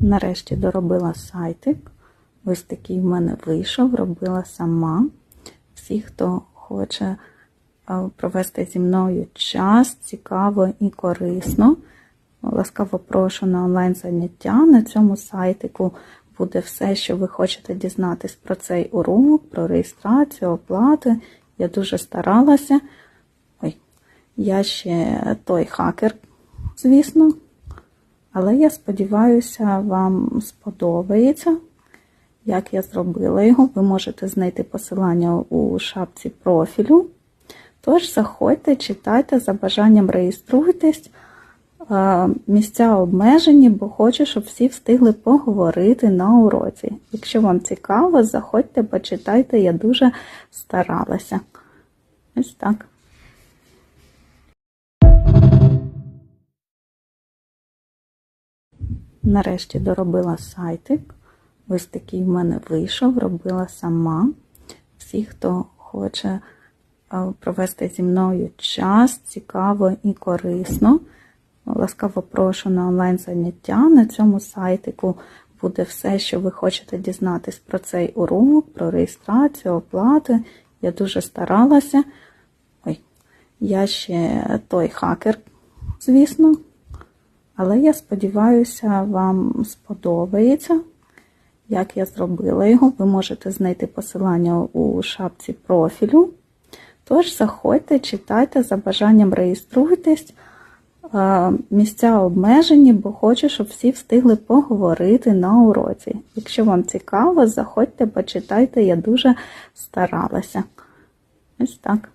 Нарешті доробила сайтик. Ось такий в мене вийшов, робила сама. Всі, хто хоче е, провести зі мною час, цікаво і корисно. Ласкаво прошу на онлайн заняття. На цьому сайтику буде все, що ви хочете дізнатись про цей урок, про реєстрацію, оплати. Я дуже старалася. Ой, я ще той хакер, звісно. Але я сподіваюся, вам сподобається, як я зробила його. Ви можете знайти посилання у шапці профілю. Тож заходьте, читайте, за бажанням реєструйтесь. Е, Місця обмежені, бо хочу, щоб всі встигли поговорити на уроці. Якщо вам цікаво, заходьте, почитайте, я дуже старалася. Ось так. Нарешті доробила сайтик. Ось такий в мене вийшов, робила сама. Всі, хто хоче е, провести зі мною час, цікаво і корисно. Ласкаво прошу на онлайн заняття. На цьому сайтику буде все, що ви хочете дізнатись про цей урок, про реєстрацію, оплати. Я дуже старалася. Ой, я ще той хакер, звісно. Але я сподіваюся, вам сподобається, як я зробила його. Ви можете знайти посилання у шапці профілю. Тож заходьте, читайте, за бажанням реєструйтесь. Е, Місця обмежені, бо хочу, щоб всі встигли поговорити на уроці. Якщо вам цікаво, заходьте, почитайте, я дуже старалася. Ось так.